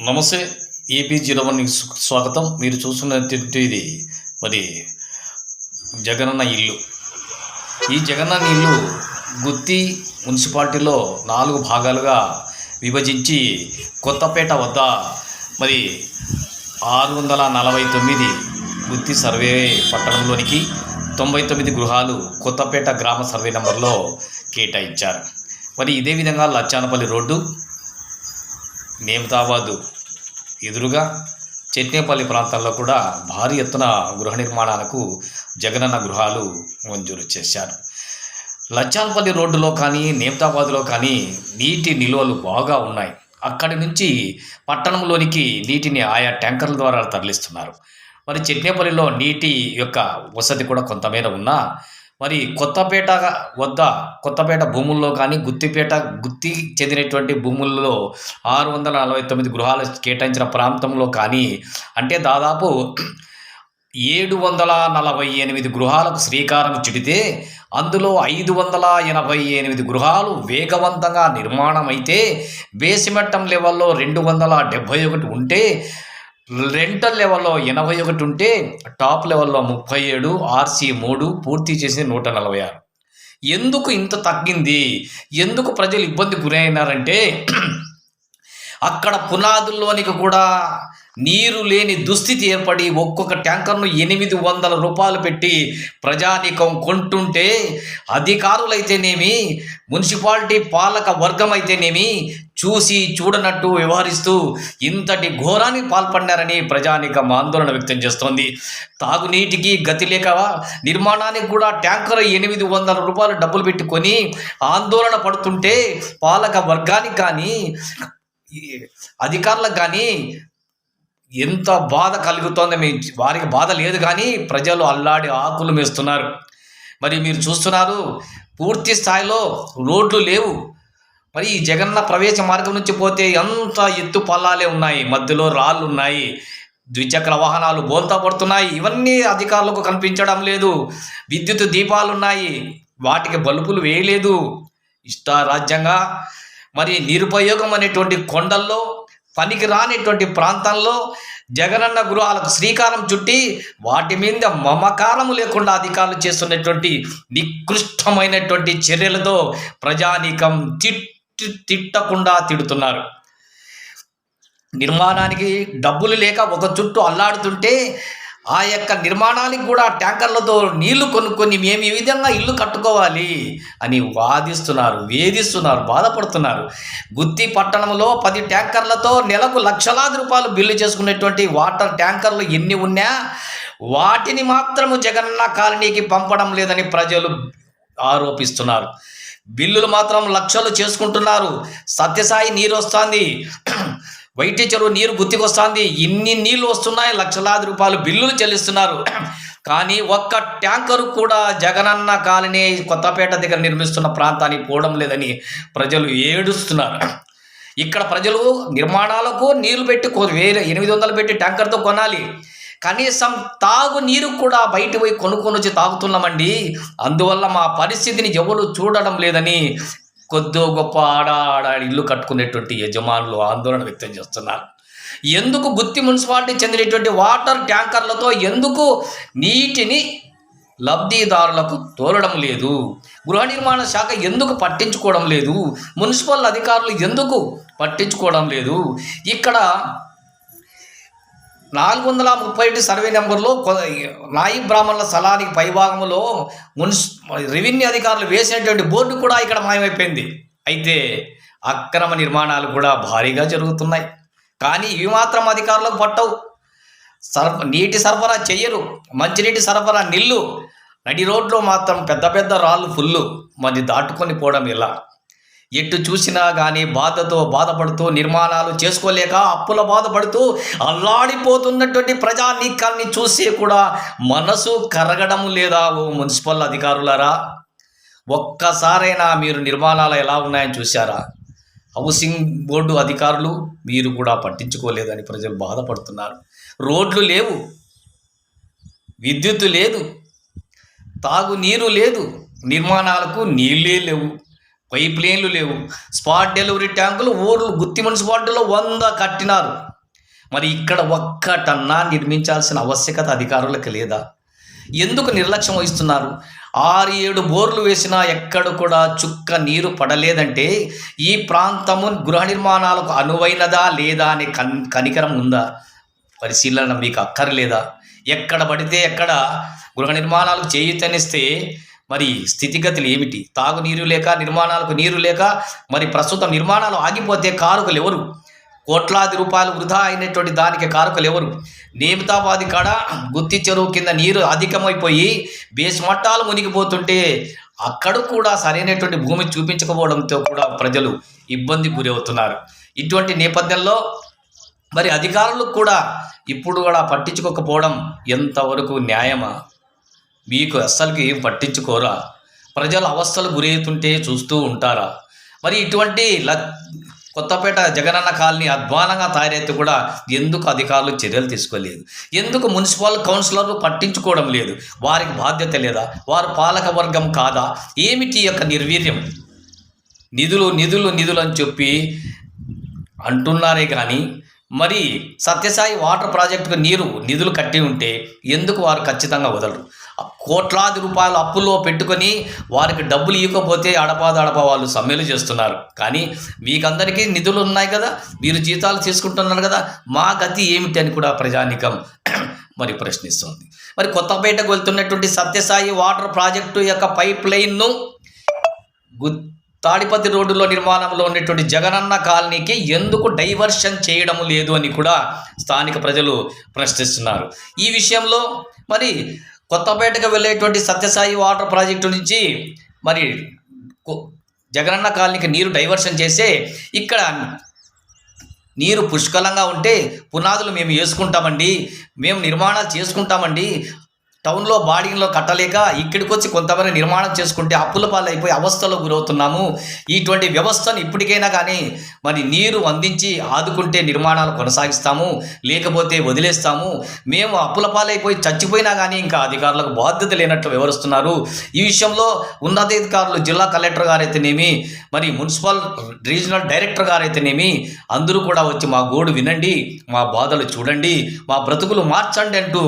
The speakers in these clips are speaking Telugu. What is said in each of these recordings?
నమస్తే ఏపీ జీరో వన్ స్వాగతం. మీరు చూస్తున్నటువంటిది మరి జగనన్న ఇల్లు. ఈ జగనన్న ఇల్లు గుత్తి మున్సిపాలిటీలో నాలుగు భాగాలుగా విభజించి కొత్తపేట వద్ద మరి ఆరు వందల నలభై తొమ్మిది గుత్తి సర్వే పట్టణంలోనికి తొంభై తొమ్మిది గృహాలు కొత్తపేట గ్రామ సర్వే నంబర్లో కేటాయించారు. మరి ఇదే విధంగా లచ్చానపల్లి రోడ్డు మేమతాబాదు ఎదురుగా చెట్నేపల్లి ప్రాంతాల్లో కూడా భారీ ఎత్తున గృహ నిర్మాణాలకు జగనన్న గృహాలు మంజూరు చేశారు. లచ్చానపల్లి రోడ్డులో కానీ నేమతాబాద్లో కానీ నీటి నిల్వలు బాగా ఉన్నాయి. అక్కడి నుంచి పట్టణంలోనికి నీటిని ఆయా ట్యాంకర్ల ద్వారా తరలిస్తున్నారు. మరి చెట్నేపల్లిలో నీటి యొక్క వసతి కూడా కొంతమేర ఉన్నా మరి కొత్తపేట వద్ద కొత్తపేట భూముల్లో కానీ గుత్తిపేట గుత్తి చెందినటువంటి భూముల్లో ఆరు వందల నలభై తొమ్మిది గృహాలు కేటాయించిన ప్రాంతంలో కానీ అంటే దాదాపు ఏడు వందల నలభై ఎనిమిది గృహాలకు శ్రీకారం చుడితే అందులో ఐదు వందల ఎనభై ఎనిమిది గృహాలు వేగవంతంగా నిర్మాణం అయితే లెవెల్లో రెండు వందల డెబ్భై ఒకటి ఉంటే రెంటల్ లెవెల్లో ఎనభై ఒకటి ఉంటే టాప్ లెవెల్లో ముప్పై ఏడు ఆర్సీ మూడు పూర్తి చేసింది నూట నలభై ఆరు. ఎందుకు ఇంత తగ్గింది? ఎందుకు ప్రజలు ఇబ్బంది గురైనారంటే అక్కడ పునాదుల్లోనికి కూడా నీరు లేని దుస్థితి ఏర్పడి ఒక్కొక్క ట్యాంకర్ను ఎనిమిది వందల రూపాయలు పెట్టి ప్రజానీకం కొంటుంటే అధికారులైతేనేమి మున్సిపాలిటీ పాలక వర్గం అయితేనేమి చూసి చూడనట్టు వ్యవహరిస్తూ ఇంతటి ఘోరానికి పాల్పడినారని ప్రజానీకం ఆందోళన వ్యక్తం చేస్తోంది. తాగునీటికి గతి లేక నిర్మాణానికి కూడా ట్యాంకర్ ఎనిమిది వందల రూపాయలు డబ్బులు పెట్టుకొని ఆందోళన పడుతుంటే పాలక వర్గానికి కానీ అధికారులకు కానీ ఎంత బాధ కలుగుతోందో? మీ వారికి బాధ లేదు కానీ ప్రజలు అల్లాడి ఆకులు మేస్తున్నారు. మరి మీరు చూస్తున్నారు పూర్తి స్థాయిలో రోడ్లు లేవు. మరి ఈ జగన్న ప్రవేశ మార్గం నుంచి పోతే ఎంత ఎత్తు పల్లాలే ఉన్నాయి మధ్యలో రాళ్ళు ఉన్నాయి ద్విచక్ర వాహనాలు బోల్తా పడుతున్నాయి ఇవన్నీ అధికారులకు కనిపించడం లేదు విద్యుత్ దీపాలు ఉన్నాయి వాటికి బల్బులు వేయలేదు. ఇష్టారాజ్యంగా మరి నిరుపయోగం అనేటువంటి కొండల్లో పనికి రానిటువంటి ప్రాంతంలో జగనన్న గృహాలకు శ్రీకారం చుట్టి వాటి మీద మమకారము లేకుండా అధికారులు చేస్తున్నటువంటి నికృష్టమైనటువంటి చర్యలతో ప్రజానీకం చిట్ తిట్టకుండా తిడుతున్నారు. నిర్మాణానికి డబ్బులు లేక ఒక చుట్టూ అల్లాడుతుంటే ఆ యొక్క నిర్మాణానికి కూడా ట్యాంకర్లతో నీళ్ళు కొనుక్కొని మేము ఈ విధంగా ఇల్లు కట్టుకోవాలి అని వాదిస్తున్నారు వేధిస్తున్నారు బాధపడుతున్నారు. గుత్తి పట్టణంలో పది ట్యాంకర్లతో నెలకు లక్షలాది రూపాయలు బిల్లు చేసుకునేటువంటి వాటర్ ట్యాంకర్లు ఎన్ని ఉన్నా వాటిని మాత్రము జగన్న కాలనీకి పంపడం లేదని ప్రజలు ఆరోపిస్తున్నారు. బిల్లులు మాత్రం లక్షలు చేసుకుంటున్నారు. సత్యసాయి నీరు వస్తుంది. వైటి చెరువు నీరు గుత్తికొస్తుంది ఇన్ని నీళ్ళు వస్తున్నాయి. లక్షలాది రూపాయలు బిల్లులు చెల్లిస్తున్నారు. కానీ ఒక్క ట్యాంకరు కూడా జగనన్న కాలనీ కొత్తపేట దగ్గర నిర్మిస్తున్న ప్రాంతానికి పోవడం లేదని ప్రజలు ఏడుస్తున్నారు. ఇక్కడ ప్రజలు నిర్మాణాలకు నీళ్ళు పెట్టి వేరే ఎనిమిది వందలు పెట్టి ట్యాంకర్తో కొనాలి. కనీసం తాగు నీరు కూడా బయట పోయి కొనుక్కొని వచ్చి తాగుతున్నామండి. అందువల్ల మా పరిస్థితిని ఎవరు చూడడం లేదని కొద్దో గొప్ప ఆడ ఆడ ఇల్లు కట్టుకునేటువంటి యజమానులు ఆందోళన వ్యక్తం చేస్తున్నారు. ఎందుకు గుత్తి మున్సిపాలిటీ చెందినటువంటి వాటర్ ట్యాంకర్లతో ఎందుకు నీటిని లబ్ధిదారులకు తోలడం లేదు? గృహ నిర్మాణ శాఖ ఎందుకు పట్టించుకోవడం లేదు? మున్సిపల్ అధికారులు ఎందుకు పట్టించుకోవడం లేదు? ఇక్కడ నాలుగు వందల ముప్పై ఒకటి సర్వే నెంబర్లో కొ- నాయి బ్రాహ్మణుల స్థలానికి పైభాగంలో మున్సి రెవెన్యూ అధికారులు వేసినటువంటి బోర్డు కూడా ఇక్కడ మాయమైపోయింది. అయితే అక్రమ నిర్మాణాలు కూడా భారీగా జరుగుతున్నాయి. కానీ ఇవి మాత్రం అధికారులకు పట్టవు. సరఫ నీటి సరఫరా చెయ్యరు. మంచినీటి సరఫరా నిల్లు. నడి రోడ్లో మాత్రం పెద్ద పెద్ద రాళ్ళు ఫుల్లు. మరి దాటుకొని పోవడం ఎలా? ఎటు చూసినా కానీ బాధతో బాధపడుతూ నిర్మాణాలు చేసుకోలేక అప్పుల బాధపడుతూ అల్లాడిపోతున్నటువంటి ప్రజానీకాన్ని చూసి కూడా మనసు కరగడం లేదా ఓ మున్సిపల్ అధికారులారా? ఒక్కసారైనా మీరు నిర్మాణాలు ఎలా ఉన్నాయని చూశారా? హౌసింగ్ బోర్డు అధికారులు మీరు కూడా పట్టించుకోలేదని ప్రజలు బాధపడుతున్నారు. రోడ్లు లేవు. విద్యుత్తు లేదు. తాగునీరు లేదు. నిర్మాణాలకు నీళ్ళే లేవు. పైప్ లైన్లు లేవు. స్పాట్ డెలివరీ ట్యాంకులు ఊర్లు గుత్తి మున్సిపాలిటీలో వంద కట్టినారు. మరి ఇక్కడ ఒక్కటన్నా నిర్మించాల్సిన ఆవశ్యకత అధికారులకు లేదా? ఎందుకు నిర్లక్ష్యం వహిస్తున్నారు? ఆరు ఏడు బోర్లు వేసినా ఎక్కడ కూడా చుక్క నీరు పడలేదంటే ఈ ప్రాంతము గృహ నిర్మాణాలకు అనువైనదా లేదా అనే కన్ కనికరం ఉందా? పరిశీలన మీకు అక్కర్లేదా? ఎక్కడ పడితే ఎక్కడ గృహ నిర్మాణాలకు చేయుతనిస్తే మరి స్థితిగతులు ఏమిటి? తాగునీరు లేక నిర్మాణాలకు నీరు లేక మరి ప్రస్తుతం నిర్మాణాలు ఆగిపోతే కారుకులు ఎవరు కోట్లాది రూపాయలు వృధా అయినటువంటి దానికి కారకులు ఎవరు నియమితాబాది కాడ గుత్తి చెరువు కింద నీరు అధికమైపోయి బేస్ మట్టాలు మునిగిపోతుంటే అక్కడ కూడా సరైనటువంటి భూమి చూపించకపోవడంతో కూడా ప్రజలు ఇబ్బంది గురవుతున్నారు. ఇటువంటి నేపథ్యంలో మరి అధికారులకు కూడా ఇప్పుడు కూడా పట్టించుకోకపోవడం ఎంతవరకు న్యాయమా? మీకు అస్సలకి పట్టించుకోరా? ప్రజలు అవస్థలు గురవుతుంటే చూస్తూ ఉంటారా? మరి ఇటువంటి ల కొత్తపేట జగనన్న కాలనీ అధ్వానంగా తయారైతే కూడా ఎందుకు అధికారులు చర్యలు తీసుకోలేదు? ఎందుకు మున్సిపల్ కౌన్సిలర్లు పట్టించుకోవడం లేదు? వారికి బాధ్యత లేదా? వారు పాలక వర్గం కాదా? ఏమిటి యొక్క నిర్వీర్యం? నిధులు నిధులు నిధులు అని చెప్పి అంటున్నారే కానీ మరి సత్యసాయి వాటర్ ప్రాజెక్టుకు నీరు నిధులు కట్టి ఉంటే ఎందుకు వారు ఖచ్చితంగా వదలరు? కోట్లాది రూపాయలు అప్పుల్లో పెట్టుకొని వారికి డబ్బులు ఇవ్వకపోతే అడపాదడప వాళ్ళు సమ్మెలు చేస్తున్నారు. కానీ మీకందరికీ నిధులు ఉన్నాయి కదా మీరు జీతాలు తీసుకుంటున్నారు కదా మా గతి ఏమిటి అని కూడా ప్రజానికం మరి ప్రశ్నిస్తుంది. మరి కొత్తపేటకు వెళ్తున్నటువంటి సత్యసాయి వాటర్ ప్రాజెక్టు యొక్క పైప్ లైన్ను గు రోడ్డులో నిర్మాణంలో ఉన్నటువంటి జగనన్న కాలనీకి ఎందుకు డైవర్షన్ చేయడం లేదు అని కూడా స్థానిక ప్రజలు ప్రశ్నిస్తున్నారు. ఈ విషయంలో మరి కొత్తపేటకు వెళ్ళేటువంటి సత్యసాయి వాటర్ ప్రాజెక్టు నుంచి మరి జగనన్న కాలనీకి నీరు డైవర్షన్ చేస్తే ఇక్కడ నీరు పుష్కలంగా ఉంటే పునాదులు మేము వేసుకుంటామండి మేము నిర్మాణాలు చేసుకుంటామండి టౌన్లో బాడీలో కట్టలేక ఇక్కడికి వచ్చి కొంతమంది నిర్మాణం చేసుకుంటే అప్పుల పాలైపోయి అవస్థలో గురవుతున్నాము. ఇటువంటి వ్యవస్థను ఇప్పటికైనా కానీ మరి నీరు అందించి ఆదుకుంటే నిర్మాణాలు కొనసాగిస్తాము. లేకపోతే వదిలేస్తాము. మేము అప్పుల పాలైపోయి చచ్చిపోయినా కానీ ఇంకా అధికారులకు బాధ్యత లేనట్లు వివరిస్తున్నారు. ఈ విషయంలో ఉన్నతాధికారులు జిల్లా కలెక్టర్ గారైతేనేమి మరి మున్సిపల్ రీజనల్ డైరెక్టర్ గారైతేనేమి అందరూ కూడా వచ్చి మా గోడు వినండి మా బాధలు చూడండి మా బ్రతుకులు మార్చండి అంటూ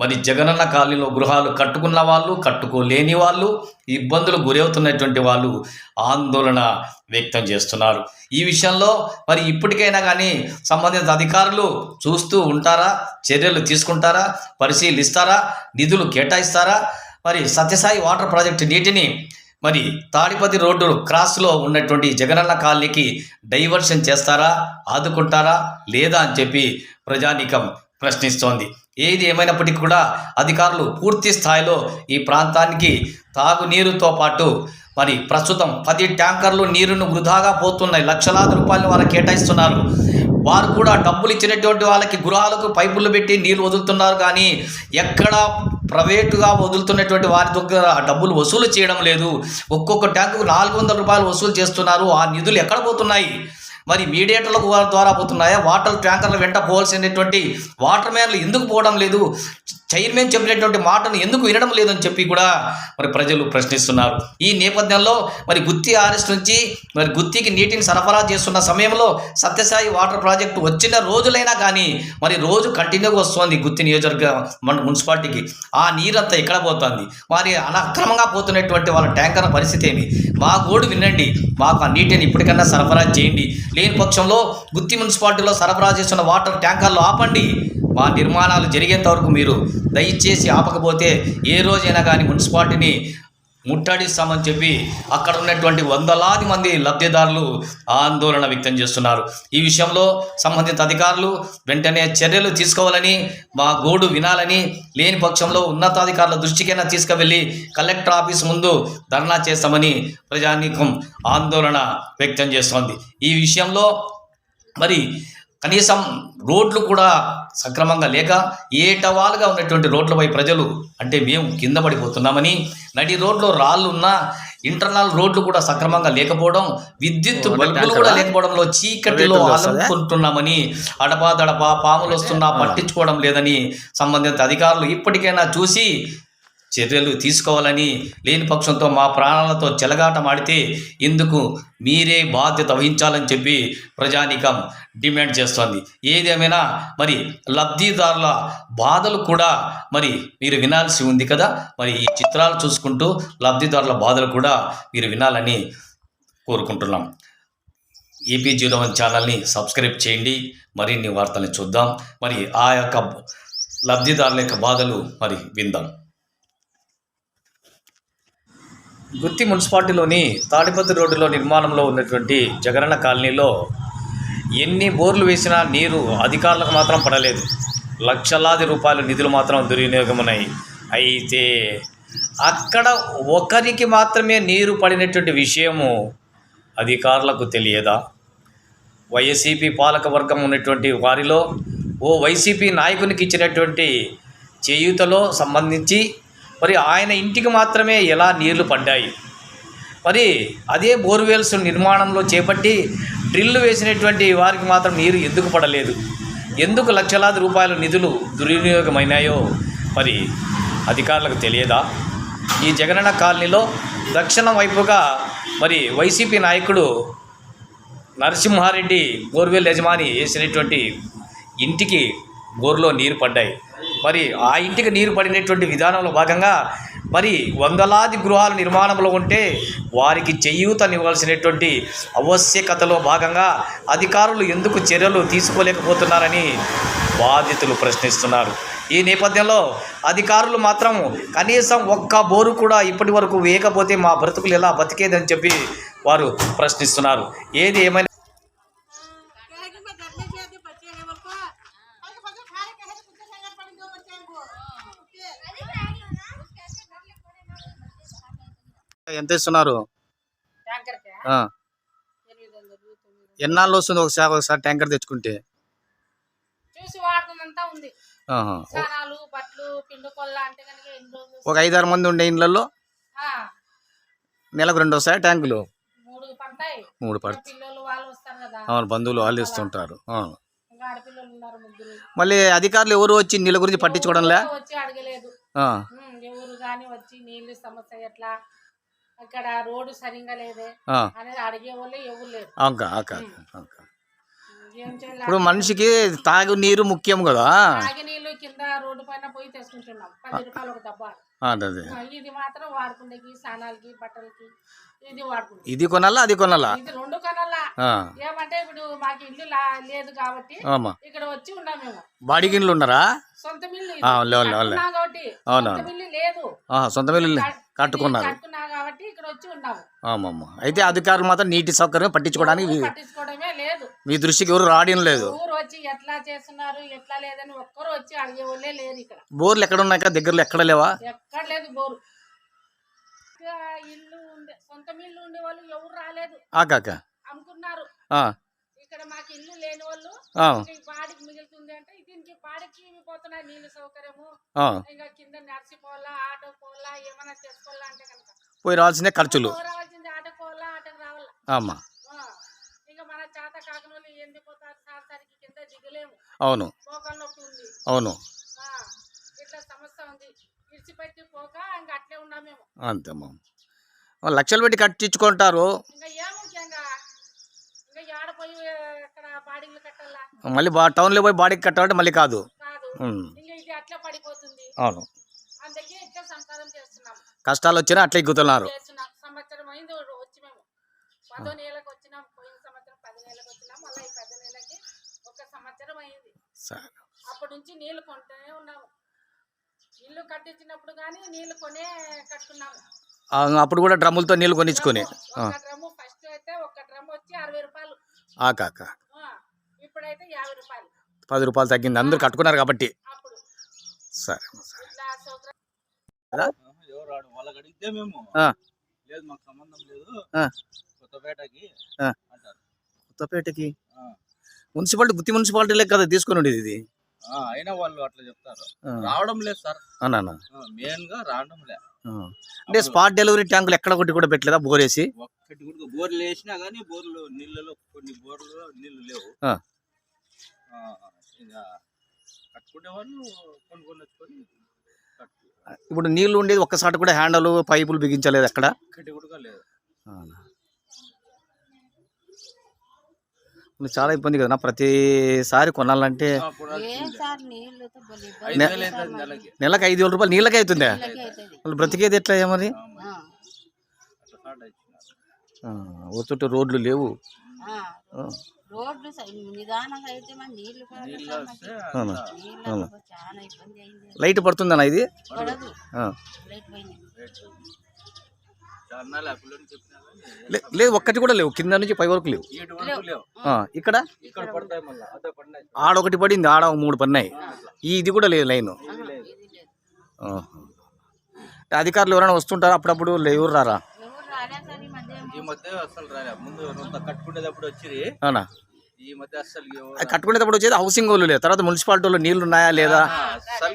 మరి జగనన్న కాలనీలో గృహాలు కట్టుకున్న వాళ్ళు కట్టుకోలేని వాళ్ళు ఇబ్బందులు గురవుతున్నటువంటి వాళ్ళు ఆందోళన వ్యక్తం చేస్తున్నారు. ఈ విషయంలో మరి ఇప్పటికైనా కానీ సంబంధిత అధికారులు చూస్తూ ఉంటారా? చర్యలు తీసుకుంటారా? పరిశీలిస్తారా? నిధులు కేటాయిస్తారా? మరి సత్యసాయి వాటర్ ప్రాజెక్టు నీటిని మరి తాడిపతి రోడ్డు క్రాస్లో ఉన్నటువంటి జగనన్న కాలనీకి డైవర్షన్ చేస్తారా? ఆదుకుంటారా? లేదా అని చెప్పి ప్రజానీకం ప్రశ్నిస్తోంది. ఏది ఏమైనప్పటికీ కూడా అధికారులు పూర్తి స్థాయిలో ఈ ప్రాంతానికి తాగునీరుతో పాటు మరి ప్రస్తుతం పది ట్యాంకర్లు నీరును వృధాగా పోతున్నాయి. లక్షలాది రూపాయలు వాళ్ళకి కేటాయిస్తున్నారు. వారు కూడా డబ్బులు ఇచ్చినటువంటి వాళ్ళకి గృహాలకు పైపులు పెట్టి నీళ్ళు వదులుతున్నారు. కానీ ఎక్కడ ప్రైవేటుగా వదులుతున్నటువంటి వారి దగ్గర డబ్బులు వసూలు చేయడం లేదు. ఒక్కొక్క ట్యాంకుకు నాలుగు వందల రూపాయలు వసూలు చేస్తున్నారు. ఆ నిధులు ఎక్కడ పోతున్నాయి? మరి మీడియేటర్ల ద్వారా పోతున్నాయా? వాటర్ ట్యాంకర్ల వెంట పోవాల్సినటువంటి వాటర్ మ్యాన్లు ఎందుకు పోవడం లేదు? చైర్మన్ చెప్పినటువంటి మాటను ఎందుకు వినడం లేదని చెప్పి కూడా మరి ప్రజలు ప్రశ్నిస్తున్నారు. ఈ నేపథ్యంలో మరి గుత్తి ఆర్ఎస్ నుంచి మరి గుత్తికి నీటిని సరఫరా చేస్తున్న సమయంలో సత్యసాయి వాటర్ ప్రాజెక్టు వచ్చిన రోజులైనా కానీ మరి రోజు కంటిన్యూగా వస్తుంది గుత్తి నియోజకవర్గ మన మున్సిపాలిటీకి. ఆ నీరంతా ఎక్కడ పోతుంది? మరి అనక్రమంగా పోతున్నటువంటి వాళ్ళ ట్యాంకర్ పరిస్థితి ఏమి? మా గోడు వినండి. మాకు ఆ నీటిని ఇప్పటికన్నా సరఫరా చేయండి. లేని పక్షంలో గుత్తి మున్సిపాలిటీలో సరఫరా చేస్తున్న వాటర్ ట్యాంకర్లు ఆపండి. మా నిర్మాణాలు జరిగేంత వరకు మీరు దయచేసి ఆపకపోతే ఏ రోజైనా కానీ మున్సిపాలిటీని ముట్టడిస్తామని చెప్పి అక్కడ ఉన్నటువంటి వందలాది మంది లబ్ధిదారులు ఆందోళన వ్యక్తం చేస్తున్నారు. ఈ విషయంలో సంబంధిత అధికారులు వెంటనే చర్యలు తీసుకోవాలని మా గోడు వినాలని లేని పక్షంలో ఉన్నతాధికారుల దృష్టికైనా తీసుకువెళ్ళి కలెక్టర్ ఆఫీస్ ముందు ధర్నా చేస్తామని ప్రజానీకం ఆందోళన వ్యక్తం చేస్తోంది. ఈ విషయంలో మరి కనీసం రోడ్లు కూడా సక్రమంగా లేక ఏటవాలుగా ఉన్నటువంటి రోడ్లపై ప్రజలు అంటే మేము కింద పడిపోతున్నామని నడి రోడ్లో రాళ్ళు ఉన్నా ఇంటర్నల్ రోడ్లు కూడా సక్రమంగా లేకపోవడం విద్యుత్ బల్బులు కూడా లేకపోవడంలో చీకటిలో అలంకుంటున్నామని అడపాదడపా పాములు వస్తున్నా పట్టించుకోవడం లేదని సంబంధిత అధికారులు ఇప్పటికైనా చూసి చర్యలు తీసుకోవాలని లేని పక్షంతో మా ప్రాణాలతో చెలగాటమాడితే ఇందుకు మీరే బాధ్యత వహించాలని చెప్పి ప్రజానీకం డిమాండ్ చేస్తోంది. ఏదేమైనా మరి లబ్ధిదారుల బాధలు కూడా మరి మీరు వినాల్సి ఉంది కదా? మరి ఈ చిత్రాలు చూసుకుంటూ లబ్ధిదారుల బాధలు కూడా మీరు వినాలని కోరుకుంటున్నాం. ఏపీ జీరో ఛానల్ని సబ్స్క్రైబ్ చేయండి. మరిన్ని వార్తల్ని చూద్దాం. మరి ఆ యొక్క లబ్ధిదారుల యొక్క బాధలు మరి విందాం. గుత్తి మున్సిపాలిటీలోని తాడిపత్రి రోడ్డులో నిర్మాణంలో ఉన్నటువంటి జగనన్న కాలనీలో ఎన్ని బోర్లు వేసినా నీరు అధికారులకు మాత్రం పడలేదు. లక్షలాది రూపాయలు నిధులు మాత్రం దుర్వినియోగమున్నాయి అయితే అక్కడ ఒకరికి మాత్రమే నీరు పడినటువంటి విషయము అధికారులకు తెలియదా? వైఎస్సీపీ పాలక వర్గం ఉన్నటువంటి వారిలో ఓ వైసీపీ నాయకునికి ఇచ్చినటువంటి చేయూతలో సంబంధించి మరి ఆయన ఇంటికి మాత్రమే ఎలా నీళ్ళు పడ్డాయి? మరి అదే బోర్వెల్స్ నిర్మాణంలో చేపట్టి డ్రిల్ వేసినటువంటి వారికి మాత్రం నీరు ఎందుకు పడలేదు? ఎందుకు లక్షలాది రూపాయల నిధులు దుర్వినియోగమైనాయో మరి అధికారులకు తెలియదా? ఈ జగనన్న కాలనీలో దక్షిణ వైపుగా మరి వైసీపీ నాయకుడు నరసింహారెడ్డి బోర్వెల్ యజమాని వేసినటువంటి ఇంటికి బోర్లో నీరు పడ్డాయి. మరి ఆ ఇంటికి నీరు పడినటువంటి విధానంలో భాగంగా మరి వందలాది గృహాల నిర్మాణంలో ఉంటే వారికి చేయూతనివ్వాల్సినటువంటి ఆవశ్యకతలో భాగంగా అధికారులు ఎందుకు చర్యలు తీసుకోలేకపోతున్నారని బాధితులు ప్రశ్నిస్తున్నారు. ఈ నేపథ్యంలో అధికారులు మాత్రం కనీసం ఒక్క బోరు కూడా ఇప్పటి వరకు వేయకపోతే మా బ్రతుకులు ఎలా బతికేదని చెప్పి వారు ప్రశ్నిస్తున్నారు. ఏది ఏమైనా ఎంత ఇస్తున్నారు ఆ, ఎన్నాళ్ళు వస్తుంది ఒకసారి ఒకసారి ట్యాంకర్ తెచ్చుకుంటే? చూసి వాడుతుందంతా ఉంది. ఆహా. స్నానాలు బట్టలు పిండి కొల్ల అంటే కనుక ఎన్ని రోజులు ఒక ఐదారు మంది ఉండే ఇండ్లలో ఆ, నెలకు రెండు వస్తాయి ట్యాంకులు? మూడు మూడు పడుతుంది పిల్లలు వాళ్ళు వస్తారు కదా. అవును బంధువులు వాళ్ళు ఇస్తుంటారు. ఆ. ఇంకా ఆడపిల్లలు ఉన్నారు ముగ్గురు. మళ్ళీ అధికారులు ఎవరు వచ్చి నీళ్ళ గురించి పట్టించుకోవడంలే? ఎవరు వచ్చి అడగలేదు. ఆ, ఉమ్, ఎవరు వచ్చి నీళ్ళు సమస్య ఎట్లా? అక్కడ రోడ్డు సరిగా లేదే. అనేది అడిగే వాళ్ళు ఎవరు లేరు. ఇప్పుడు మనిషికి తాగు నీరు ముఖ్యం కదా. తాగి నీళ్ళు కింద రోడ్డు పైన పోయి తెచ్చుకుంటున్నాం. పది రూపాయలు ఒక డబ్బా. అదే ఇది మాత్రం వాడుకుండేకి స్నానాలకి బట్టలకి ఇది వాడుకుంటాం ఇది కొనాలా అది కొనాలా? ఇది రెండు కనల్లా ఆ, ఏమంటే ఇప్పుడు మాకు ఇల్లు లేదు కాబట్టి ఇక్కడ వచ్చి ఉన్నాం మేము. బాడీ గిన్నెలు ఉన్నారా? సొంత మిల్లు కాబట్టి లేదు. సొంత మిల్లు కట్- కట్టుకున్నారు. కట్టుకున్నా కాబట్టి ఇక్కడ వచ్చి ఉన్నాము ఆమమ్మ. అయితే అధికారులు మాత్రం నీటి సౌకర్యం పట్టించుకోవడానికి పట్టించుకోవడమే లేదు. మీ దృష్టికి ఎవరు రావడం లేదు. వచ్చి ఎట్లా చేస్తున్నారు ఎట్లా లేదని ఒక్కరు వచ్చి అడిగే వాళ్ళే లేరు ఇక్కడ. బోర్లు ఎక్కడ ఉన్నాయి దగ్గరలో ఎక్కడ లేవా? ఎక్కడ లేదు బోరు. ఇంకా ఇల్లు ఉండే సొంత ఇల్లు ఉండే వాళ్ళు ఎవరు రాలేదు. ఆక అక్క అమ్ముకున్నారు. ఆ, ఇక్కడ మాకు ఇల్లు లేని వాళ్ళు ఆ, ఈ బాడికి మిగులుతుంది అంటే దీనికి బాడికి పోతున్నాయి నీళ్ళ సౌకర్యము. ఆ. ఇంకా కింద నడిచి పోవాలా ఆటో పోవాలా ఏమైనా చేసుకోవాలా అంటే కనుక. పోయి రావాల్సిందే ఖర్చులు. రావాల్సింది ఆటో పోవాలా ఆటోకి రావాలా. అమ్మా ఆ, ఇంకా మన చేత కాకన వాళ్ళు ఏం పోతారు సార్ సరికి అవును. అవును. అంతేమ్మా లక్షలు పెట్టి కట్టించుకుంటారు. మళ్ళీ బా టౌన్లో పోయి బాడీకి కట్టాలంటే మళ్ళీ కాదు. అవును. కష్టాలు వచ్చినా అట్లా ఎక్కుతున్నారు చేస్తున్నాం సంవత్సరం అయింది వచ్చి మేము పదో నెలకు వచ్చినాం పోయిన సంవత్సరం పది నెలకు వచ్చినాం మళ్ళీ ఈ పది నెలకి ఒక సంవత్సరం అయింది సరే అప్పటి నుంచి నీళ్ళు కొంటూనే ఉన్నాము. ఇల్లు కట్టించినప్పుడు కానీ నీళ్ళు కొనే కట్టుకున్నాము. అప్పుడు కూడా డ్రమ్ములతో నీళ్ళు కొనిచ్చుకొని. డ్రమ్ము ఫస్ట్ అయితే ఒక డ్రమ్ వచ్చి అరవై రూపాయలు. ఆక అక్క ఆ, ఇప్పుడైతే యాభై రూపాయలు. పది రూపాయలు తగ్గింది. అందరు కట్టుకున్నారు కాబట్టి. సరే సరే. ఇట్లా సౌకర్యం ఎవరు రాడు? వాళ్ళకి అడిగితే మేము. ఆ. లేదు మాకు సంబంధం లేదు. ఆ. కొత్తపేటకి కొత్తపేటకి. మున్సిపాలిటీ గుత్తి మున్సిపాలిటీలే కదా తీసుకుని ఉండేది ఇది. ఆ, అయినా వాళ్ళు అట్లా చెప్తారు. ఆ, రావడం లేదు సార్. అవునా మెయిన్గా రావడం లే. ఆ. అంటే స్పాట్ డెలివరీ ట్యాంకులు ఎక్కడ ఒకటి కూడా పెట్టలేదా బోరేసి? ఒక్కటి కూడా బోర్లు వేసినా కానీ బోర్లు నీళ్ళలో కొన్ని బోర్లు నీళ్ళు లేవు. ఆ. ఆ, ఇక కట్టుకునే వాళ్ళు వచ్చుకొని ఇప్పుడు నీళ్ళు ఉండేది ఒక్కసారి కూడా హ్యాండల్ పైపులు బిగించలేదు అక్కడ? ఒక్కటి కూడా లేదు. అవునా. ఇప్పుడు చాలా ఇబ్బంది కదా. ప్రతిసారి కొనాలంటే. నెలకి. ఐదు వేల రూపాయలు నీళ్ళకే అవుతుందా. వాళ్ళు బ్రతికేది ఎట్లా మరి? వచ్చుంటే రోడ్లు లేవు. లైట్ పడుతుందన్న ఇది? లేదు ఒక్కటి కూడా లేవు. కింద నుంచి పై వరకు లేవు. లేవు. ఇక్కడ? ఆడ ఒకటి పడింది ఆడ ఒక మూడు పడినాయి. ఈ ఇది కూడా లేదు లైన్. అధికారులు ఎవరైనా వస్తుంటారా? అప్పుడప్పుడు లే- ఎవరు రారా? ఈ మధ్య అసలు రాలే. ముందు కట్టుకునేటప్పుడు వచ్చిరి అవునా? ఈ మధ్య అసలు ఎవరు అది కట్టుకునేటప్పుడు వచ్చేది హౌసింగ్ వాళ్ళు లేదు తర్వాత మున్సిపాలిటీ వాళ్ళు నీళ్ళు ఉన్నాయా లేదా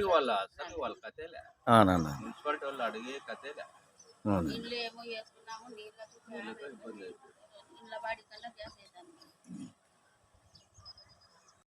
వాళ్ళ వాళ్ళ కథేలే మున్సిపాలిటీ వాళ్ళు అడిగే కథేలే అవును నీళ్ళు ఏమో వేసుకున్నాము నీళ్ళకు నీళ్ళతో ఇబ్బంది నీళ్ళ కన్నా గ్యాస్